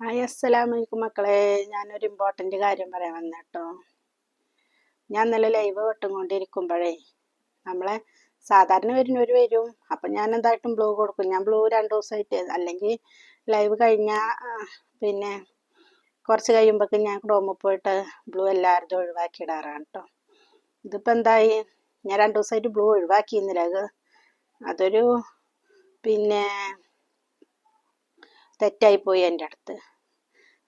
Hi അസ്സലാമലൈക്കും മക്കളെ. ഞാനൊരു ഇമ്പോർട്ടന്റ് കാര്യം പറയാൻ വന്ന കേട്ടോ ഞാൻ നല്ല ലൈവ് കൊണ്ടിരിക്കുമ്പോഴേ നമ്മളെ സാധാരണ വരുന്നവർ വരും. അപ്പം ഞാൻ എന്തായിട്ടും ബ്ലൂ കൊടുക്കും. ഞാൻ ബ്ലൂ രണ്ട് ദിവസമായിട്ട് അല്ലെങ്കിൽ ലൈവ് കഴിഞ്ഞാൽ പിന്നെ കുറച്ച് കഴിയുമ്പോഴേക്കും ഞാൻ ക്രോമിൽ പോയിട്ട് ബ്ലൂ എല്ലാവരും ഒഴിവാക്കിയിടാറാണ് കേട്ടോ ഇതിപ്പോൾ എന്തായി? ഞാൻ രണ്ട് ദിവസമായിട്ട് ബ്ലൂ ഒഴിവാക്കിയിരുന്നില്ല. അത് അതൊരു പിന്നെ തെറ്റായിപ്പോയി എന്റെ അടുത്ത്.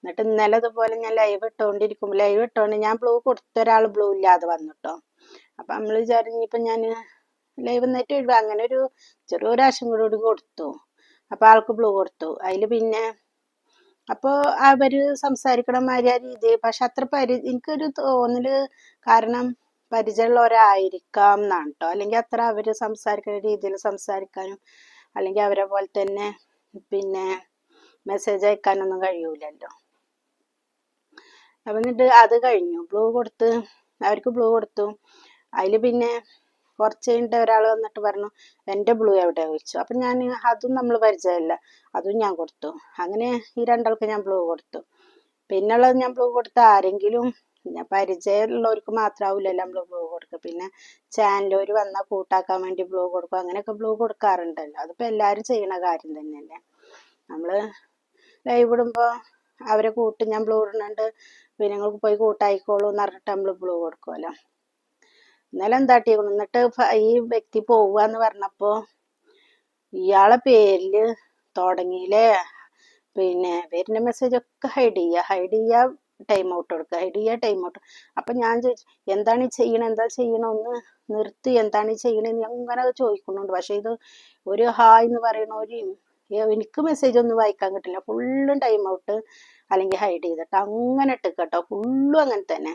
എന്നിട്ട് ഇന്നലെ ഇതുപോലെ ഞാൻ ലൈവ് ഇട്ടുകൊണ്ടിരിക്കുമ്പോൾ ലൈവ് ഇട്ടുകൊണ്ട് ഞാൻ ബ്ലൂ കൊടുത്ത ഒരാൾ ബ്ലൂ ഇല്ലാതെ വന്നിട്ടോ. അപ്പം നമ്മൾ വിചാരിഞ്ഞിപ്പം ഞാൻ ലൈവ് എന്നിട്ട് ഒഴിവ് അങ്ങനെ ഒരു ചെറിയൊരു ആശം കൂടി കൊടുത്തു. അപ്പോൾ ആൾക്ക് ബ്ലൂ കൊടുത്തു. അതിൽ പിന്നെ അപ്പോൾ അവർ സംസാരിക്കണ മാതിരി ആ രീതി പക്ഷെ അത്ര പരി എനിക്കൊരു തോന്നൽ കാരണം പരിചയമുള്ളവരായിരിക്കാം എന്നാണ് കേട്ടോ അല്ലെങ്കിൽ അത്ര അവർ സംസാരിക്കുന്ന രീതിയിൽ സംസാരിക്കാനും അല്ലെങ്കിൽ അവരെ പോലെ തന്നെ പിന്നെ മെസ്സേജ് അയക്കാനൊന്നും കഴിയൂലല്ലോ. അപ്പം എന്നിട്ട് അത് കഴിഞ്ഞു. ബ്ലൂ കൊടുത്ത് അവർക്ക് ബ്ലൂ കൊടുത്തു. അതിൽ പിന്നെ കുറച്ച് കഴിഞ്ഞിട്ട് ഒരാൾ വന്നിട്ട് പറഞ്ഞു എന്റെ ബ്ലൂ എവിടെ? ചോദിച്ചു. അപ്പം ഞാൻ അതും നമ്മൾ പരിചയമില്ല. അതും ഞാൻ കൊടുത്തു. അങ്ങനെ ഈ രണ്ടാൾക്ക് ഞാൻ ബ്ലൂ കൊടുത്തു. പിന്നുള്ളത് ഞാൻ ബ്ലൂ കൊടുത്ത ആരെങ്കിലും പരിചയമുള്ളവർക്ക് മാത്രമാവില്ലല്ലോ നമ്മൾ ബ്ലൂ കൊടുക്കുക. പിന്നെ ചാനലൊരു വന്നാൽ കൂട്ടാക്കാൻ വേണ്ടി ബ്ലൂ കൊടുക്കും. അങ്ങനെയൊക്കെ ബ്ലൂ കൊടുക്കാറുണ്ടല്ലോ. അതിപ്പോൾ എല്ലാവരും ചെയ്യണ കാര്യം തന്നെയല്ലേ. നമ്മൾ ലൈവ് ഇടുമ്പോൾ അവരെ കൂട്ട് ഞാൻ ബ്ലൂ ഇടുന്നുണ്ട്. പിന്നെ നിങ്ങൾക്ക് പോയി കൂട്ടായിക്കോളൂ എന്ന് പറഞ്ഞിട്ട് നമ്മൾ ബ്ലൂ കൊടുക്കുമല്ലോ ഇന്നലെ എന്താട്ടിക്കണം എന്നിട്ട് ഈ വ്യക്തി പോവാന്ന് പറഞ്ഞപ്പോൾ ഇയാളെ പേരിൽ തുടങ്ങിയില്ലേ? പിന്നെ വരുന്ന മെസ്സേജ് ഒക്കെ ഹൈഡ് ചെയ്യുക ഹൈഡ് ചെയ്യുക ടൈം ഔട്ട് കൊടുക്കുക ഹൈഡ് ചെയ്യുക ടൈം ഔട്ട് അപ്പം ഞാൻ ചോദിച്ചു എന്താണ് ഈ ചെയ്യണം? എന്താ ചെയ്യണം? ഒന്ന് നിർത്തി എന്താണ് ഈ ചെയ്യണമെന്ന് അങ്ങനെ ചോദിക്കുന്നുണ്ട്. പക്ഷേ ഇത് ഒരു ഹായ് എന്ന് പറയണ ഒരു എനിക്ക് മെസ്സേജ് ഒന്നും വായിക്കാൻ കിട്ടില്ല. ഫുള്ളും ടൈം ഔട്ട് അല്ലെങ്കിൽ ഹൈഡ് ചെയ്തിട്ട് അങ്ങനെ ഇട്ട് കേട്ടോ. ഫുള്ളും അങ്ങനെ തന്നെ.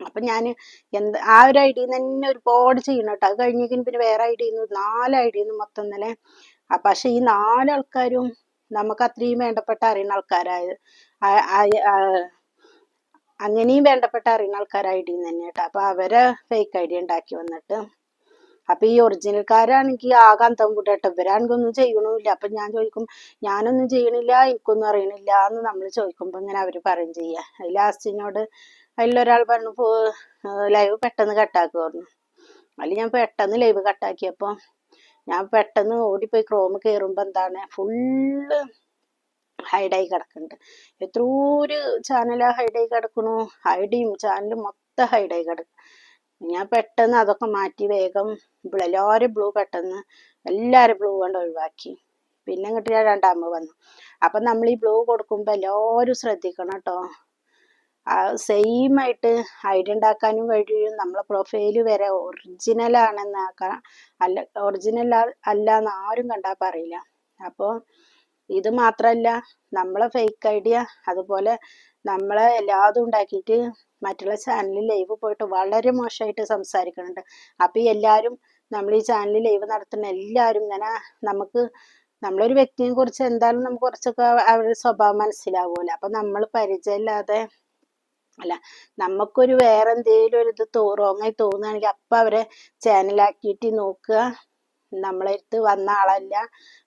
അപ്പം ഞാൻ എന്ത് ആ ഒരു ഐ ഡിയിൽ നിന്ന് തന്നെ ഒരുപാട് ചെയ്യണം കേട്ടോ. അത് കഴിഞ്ഞെങ്കിൽ പിന്നെ വേറെ ഐ ഡിയിൽ നിന്ന് നാല് ഐ ഡിയിൽ നിന്ന് മൊത്തം ഇന്നലെ പക്ഷെ ഈ നാലാൾക്കാരും നമുക്ക് അത്രയും വേണ്ടപ്പെട്ട അറിയുന്ന ആൾക്കാരായത് അങ്ങനെയും വേണ്ടപ്പെട്ട അറിയുന്ന ആൾക്കാർ ഐ ഡിയിൽ നിന്ന് തന്നെ കേട്ടോ. അപ്പൊ അവരെ ഫേക്ക് ഐ ഡി ഉണ്ടാക്കി വന്നിട്ട് അപ്പൊ ഈ ഒറിജിനൽക്കാരാണെങ്കിൽ ആകെ അന്തം ഇവരാണെങ്കിൽ ഒന്നും ചെയ്യണമില്ല അപ്പൊ ഞാൻ ചോദിക്കും ഞാനൊന്നും ചെയ്യണില്ല എനിക്കൊന്നും അറിയണില്ല എന്ന് നമ്മൾ ചോദിക്കുമ്പോ ഇങ്ങനെ അവർ പറയും ചെയ്യാ. ലാസ്റ്റിനോട് അതിലൊരാൾ പറഞ്ഞു പോ ലൈവ് പെട്ടെന്ന് കട്ടാക്കുമായിരുന്നു അതിൽ ഞാൻ പെട്ടെന്ന് ലൈവ് കട്ടാക്കിയപ്പോൾ ഞാൻ പെട്ടെന്ന് ഓടിപ്പോയി ക്രോമ് കയറുമ്പോൾ എന്താണ് ഫുള്ള് ഹൈഡായി കിടക്കുന്നുണ്ട് എത്രയൊരു ചാനലാ ഹൈഡായി കിടക്കണു. ഹൈഡിയും ചാനലും മൊത്തം ഹൈഡായി കിടക്കും ഞാൻ പെട്ടെന്ന് അതൊക്കെ മാറ്റി വേഗം എല്ലാവരും ബ്ലൂ പെട്ടെന്ന് എല്ലാവരും ബ്ലൂ കൊണ്ട് ഒഴിവാക്കി. പിന്നെ ഇങ്ങോട്ട് ഞാൻ രണ്ടാമത് വന്നു. അപ്പം നമ്മൾ ഈ ബ്ലൂ കൊടുക്കുമ്പോൾ എല്ലാവരും ശ്രദ്ധിക്കണം കേട്ടോ. സെയിം ആയിട്ട് ഐഡി ഉണ്ടാക്കാനും കഴിയും. നമ്മളെ പ്രൊഫൈൽ വരെ ഒറിജിനൽ ആണെന്നാക്കാൻ അല്ല ഒറിജിനൽ അല്ല എന്ന് ആരും കണ്ടാൽ പറയില്ല. അപ്പോൾ ഇത് മാത്രമല്ല നമ്മളെ ഫേക്ക് ഐഡിയ അതുപോലെ നമ്മളെ എല്ലാതും ഉണ്ടാക്കിയിട്ട് മറ്റുള്ള ചാനലിൽ ലൈവ് പോയിട്ട് വളരെ മോശമായിട്ട് സംസാരിക്കുന്നുണ്ട് അപ്പോൾ എല്ലാവരും നമ്മൾ ഈ ചാനലിൽ ലൈവ് നടത്തുന്ന എല്ലാവരും ഇങ്ങനെ നമുക്ക് നമ്മളൊരു വ്യക്തിയെ കുറിച്ച് എന്തായാലും നമുക്ക് കുറച്ചൊക്കെ അവരുടെ സ്വഭാവം മനസ്സിലാവുമല്ലോ. അപ്പം നമ്മൾ പരിചയമില്ലാതെ അല്ല നമുക്കൊരു വേറെ എന്തെങ്കിലും ഒരു ഇത് റോങ്ങായി തോന്നുകയാണെങ്കിൽ അപ്പം അവരെ ചാനലാക്കിയിട്ട് നോക്കുക. നമ്മളടുത്ത് വന്ന ആളല്ല.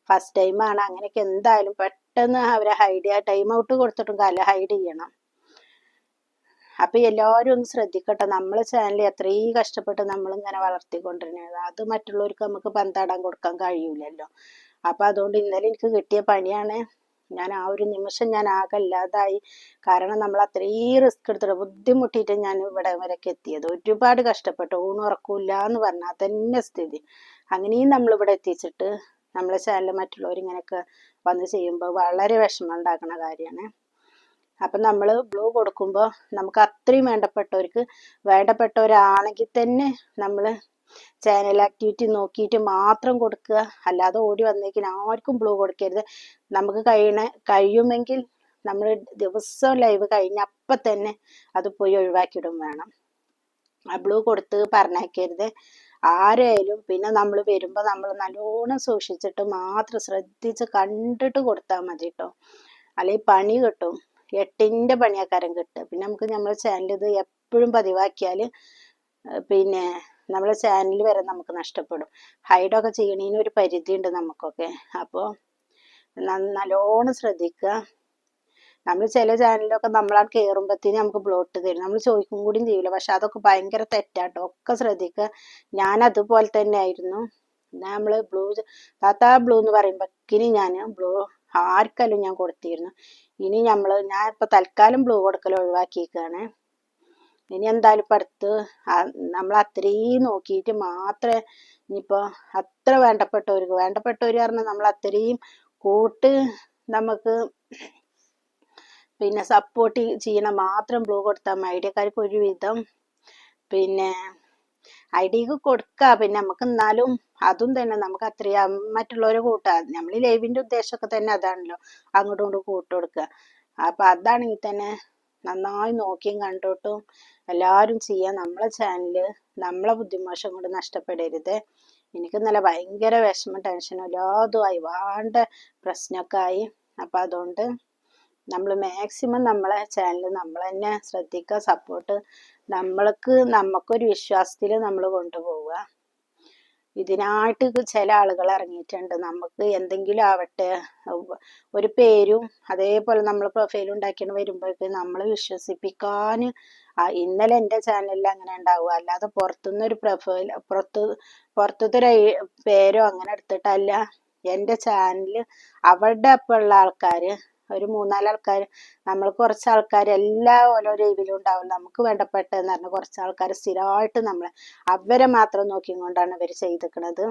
ഫസ്റ്റ് ടൈമാണ് അങ്ങനെയൊക്കെ എന്തായാലും പെട്ടെന്ന് അവരെ ഹൈഡ് ചെയ്യുക ടൈം ഔട്ട് കൊടുത്തിട്ടും കാലം ഹൈഡ് ചെയ്യണം. അപ്പൊ എല്ലാവരും ഒന്ന് ശ്രദ്ധിക്കട്ടെ. നമ്മളെ ചാനൽ എത്രയും കഷ്ടപ്പെട്ട് നമ്മൾ ഇങ്ങനെ വളർത്തിക്കൊണ്ടിരുന്നത്. അത് മറ്റുള്ളവർക്ക് നമുക്ക് പന്താടാൻ കൊടുക്കാൻ കഴിയൂലല്ലോ. അപ്പൊ അതുകൊണ്ട് ഇന്നലെ എനിക്ക് കിട്ടിയ പണിയാണ്. ഞാൻ ആ ഒരു നിമിഷം ഞാൻ ആകെ ഇല്ലാതായി കാരണം നമ്മൾ അത്രയും റിസ്ക് എടുത്തിട്ട് ബുദ്ധിമുട്ടിയിട്ട് ഞാൻ ഇവിടെ വരെയൊക്കെ എത്തിയത്. ഒരുപാട് കഷ്ടപ്പെട്ടു. ഊണുറക്കൂല എന്ന് പറഞ്ഞാൽ തന്നെ സ്ഥിതി. അങ്ങനെയും നമ്മൾ ഇവിടെ എത്തിച്ചിട്ട് നമ്മളെ ചാനലിൽ മറ്റുള്ളവർ ഇങ്ങനെയൊക്കെ വന്ന് ചെയ്യുമ്പോൾ വളരെ വിഷമം ഉണ്ടാക്കുന്ന കാര്യമാണ്. അപ്പം നമ്മൾ ബ്ലൂ കൊടുക്കുമ്പോൾ നമുക്ക് അത്രയും വേണ്ടപ്പെട്ടവർക്ക് വേണ്ടപ്പെട്ടവരാണെങ്കിൽ തന്നെ നമ്മൾ ചാനൽ ആക്ടിവിറ്റി നോക്കിയിട്ട് മാത്രം കൊടുക്കുക. അല്ലാതെ ഓടി വന്നേക്കിന് ആർക്കും ബ്ലൂ കൊടുക്കരുത്. നമുക്ക് കഴിയണ കഴിയുമെങ്കിൽ നമ്മൾ ദിവസം ലൈവ് കഴിഞ്ഞ അപ്പം തന്നെ അത് പോയി ഒഴിവാക്കിയിടും വേണം. ആ ബ്ലൂ കൊടുത്ത് പറഞ്ഞേക്കരുത് ആരായാലും പിന്നെ നമ്മൾ വരുമ്പോൾ നമ്മൾ നല്ലോണം സൂക്ഷിച്ചിട്ട് മാത്രം ശ്രദ്ധിച്ച് കണ്ടിട്ട് കൊടുത്താൽ മതി കേട്ടോ അല്ലെങ്കിൽ പണി കിട്ടും. എട്ടിന്റെ പണിയാക്കാരം കിട്ടും പിന്നെ നമുക്ക് നമ്മുടെ ചാനൽ ഇത് എപ്പോഴും പതിവാക്കിയാൽ പിന്നെ നമ്മളെ ചാനൽ വരെ നമുക്ക് നഷ്ടപ്പെടും. ഹൈഡൊക്കെ ചെയ്യണതിന് ഒരു പരിധി ഉണ്ട് നമുക്കൊക്കെ അപ്പോൾ നല്ലോണം ശ്രദ്ധിക്കുക. നമ്മൾ ചില ചാനലിലൊക്കെ നമ്മളാണ് കയറുമ്പോഴത്തേന് നമുക്ക് ബ്ലോട്ട് തരും. നമ്മൾ ചോദിക്കും കൂടിയും ചെയ്യില്ല പക്ഷെ അതൊക്കെ ഭയങ്കര തെറ്റാട്ടോ. ഒക്കെ ശ്രദ്ധിക്കുക ഞാൻ അതുപോലെ തന്നെ ആയിരുന്നു നമ്മൾ ബ്ലൂ താത്താ ബ്ലൂ എന്ന് പറയുമ്പോഴേക്കിനി ഞാൻ ബ്ലൂ ആർക്കല്ലും ഞാൻ കൊടുത്തിരുന്നു. ഇനി നമ്മൾ ഞാൻ ഇപ്പൊ തൽക്കാലം ബ്ലൂ കൊടുക്കൽ ഒഴിവാക്കിയേക്കാണ്. ഇനി എന്തായാലും ഇപ്പം അടുത്ത് നമ്മൾ അത്രയും നോക്കിയിട്ട് മാത്രമേ ഇനിയിപ്പോൾ അത്ര വേണ്ടപ്പെട്ടവർക്ക് വേണ്ടപ്പെട്ടവർ പറഞ്ഞാൽ നമ്മൾ അത്രയും കൂട്ട് നമുക്ക് പിന്നെ സപ്പോർട്ട് ചെയ്യണം. മാത്രം ബ്ലോഗ് കൊടുത്താൽ മതി. ഐഡിയക്കാർക്ക് ഒരുവിധം. പിന്നെ ഐഡിയക്ക് കൊടുക്കുക പിന്നെ നമുക്ക് എന്നാലും അതും തന്നെ നമുക്ക് അത്രയും മറ്റുള്ളവരെ കൂട്ടുക നമ്മൾ ലൈവിന്റെ ഉദ്ദേശമൊക്കെ തന്നെ അതാണല്ലോ. അങ്ങോട്ടും ഇങ്ങോട്ടും കൂട്ടു കൊടുക്കുക അപ്പൊ അതാണെങ്കിൽ തന്നെ നന്നായി നോക്കിയും കണ്ടോട്ടും എല്ലാവരും ചെയ്യാം. നമ്മളെ ചാനൽ നമ്മളെ ബുദ്ധിമോശം കൊണ്ട് നഷ്ടപ്പെടരുത്. എനിക്ക് നല്ല ഭയങ്കര വിഷമം ടെൻഷനും എല്ലാതും ആയി. വേണ്ട പ്രശ്നമൊക്കെ ആയി. അപ്പം അതുകൊണ്ട് നമ്മൾ മാക്സിമം നമ്മളെ ചാനൽ നമ്മൾ തന്നെ ശ്രദ്ധിക്കുക സപ്പോർട്ട് നമ്മൾക്ക് നമുക്കൊരു വിശ്വാസത്തിൽ നമ്മൾ കൊണ്ടുപോവുക. ഇതിനായിട്ട് ചില ആളുകൾ ഇറങ്ങിയിട്ടുണ്ട്. നമുക്ക് എന്തെങ്കിലും ആവട്ടെ ഒരു പേരും അതേപോലെ നമ്മൾ പ്രൊഫൈൽ ഉണ്ടാക്കിയിട്ട് വരുമ്പോഴേക്കും നമ്മൾ വിശ്വസിപ്പിക്കാൻ ഇന്നലെ എന്റെ ചാനലിൽ അങ്ങനെ ഉണ്ടാവുക അല്ലാതെ പുറത്തുനിന്ന് ഒരു പ്രൊഫൈൽ പുറത്ത് പുറത്തത്തെ ഒരു പേരോ അങ്ങനെ എടുത്തിട്ടല്ല. എന്റെ ചാനൽ അവരുടെ ഒപ്പം ഉള്ള ആൾക്കാർ ഒരു മൂന്നാൽ ആൾക്കാർ നമ്മൾ കുറച്ച് ആൾക്കാർ എല്ലാ ഓരോ രീതിയിലും ഉണ്ടാവും. നമുക്ക് വേണ്ടപ്പെട്ടതെന്ന് പറഞ്ഞ കുറച്ച് ആൾക്കാർ സ്ഥിരമായിട്ട് നമ്മൾ അവരെ മാത്രം നോക്കിക്കൊണ്ടാണ് ഇവർ ചെയ്തിരിക്കുന്നത്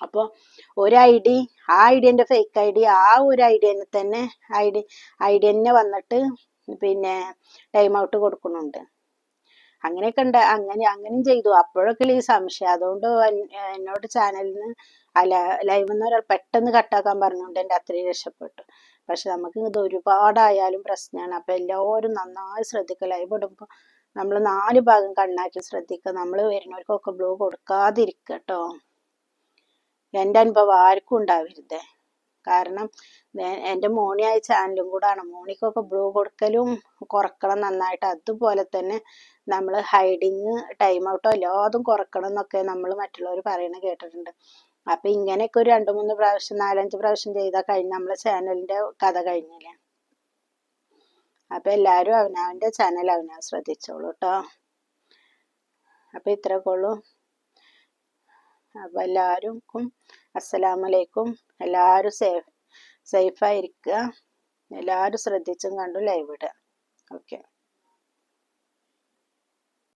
അപ്പോൾ ഒരു ഐ ഡി ആ ഐ ഡിന്റെ ഫേക്ക് ഐ ഡി ആ ഒരു ഐ ഡി തന്നെ ഐ ഡി ഐ ഡി തന്നെ വന്നിട്ട് പിന്നെ ടൈം ഔട്ട് കൊടുക്കുന്നുണ്ട്. അങ്ങനെയൊക്കെ ഉണ്ട്. അങ്ങനെ അങ്ങനെയും ചെയ്തു. അപ്പോഴൊക്കെ ഈ സംശയം. അതുകൊണ്ട് എന്നോട് ചാനലിൽ നിന്ന് അല്ല ലൈവ് നിന്ന് ഒരാൾ പെട്ടെന്ന് കട്ടാക്കാൻ പറഞ്ഞുകൊണ്ട് എന്റെ അത്രയും രക്ഷപ്പെട്ടു. പക്ഷെ നമുക്ക് ഇത് ഒരുപാടായാലും പ്രശ്നമാണ്. അപ്പം എല്ലാവരും നന്നായി ശ്രദ്ധിക്കുക ലൈവ് ഇടുമ്പോൾ നമ്മൾ നാല് ഭാഗം കണ്ണാക്കി ശ്രദ്ധിക്കുക നമ്മൾ വരുന്നവർക്കൊക്കെ ബ്ലൂ കൊടുക്കാതിരിക്കുക കേട്ടോ എന്റെ അനുഭവം ആർക്കും ഉണ്ടാവരുതേ. കാരണം എന്റെ മോണിയായ ചാനലും കൂടാണ്. മോണിക്കൊക്കെ ബ്ലൂ കൊടുക്കലും കുറക്കണം നന്നായിട്ട്. അതുപോലെ തന്നെ നമ്മൾ ഹൈഡിങ് ടൈം ഔട്ടോ എല്ലാതും കുറക്കണം എന്നൊക്കെ നമ്മൾ മറ്റുള്ളവർ പറയുന്നത് കേട്ടിട്ടുണ്ട്. അപ്പൊ ഇങ്ങനെയൊക്കെ ഒരു രണ്ടു മൂന്ന് പ്രാവശ്യം നാലഞ്ച് പ്രാവശ്യം ചെയ്താൽ കഴിഞ്ഞ നമ്മളെ ചാനലിന്റെ കഥ കഴിഞ്ഞില്ലേ? അപ്പൊ എല്ലാരും അവനവന്റെ ചാനൽ അവനവൻ ശ്രദ്ധിച്ചോളൂ കേട്ടോ അപ്പൊ ഇത്രയൊക്കെ ഉള്ളൂ. അപ്പൊ എല്ലാവർക്കും അസ്സലാമലൈക്കും എല്ലാവരും സേഫ് സേഫായിരിക്കുക. എല്ലാവരും ശ്രദ്ധിച്ചും കണ്ടു ലൈവ് ഇടുക. ഓക്കെ.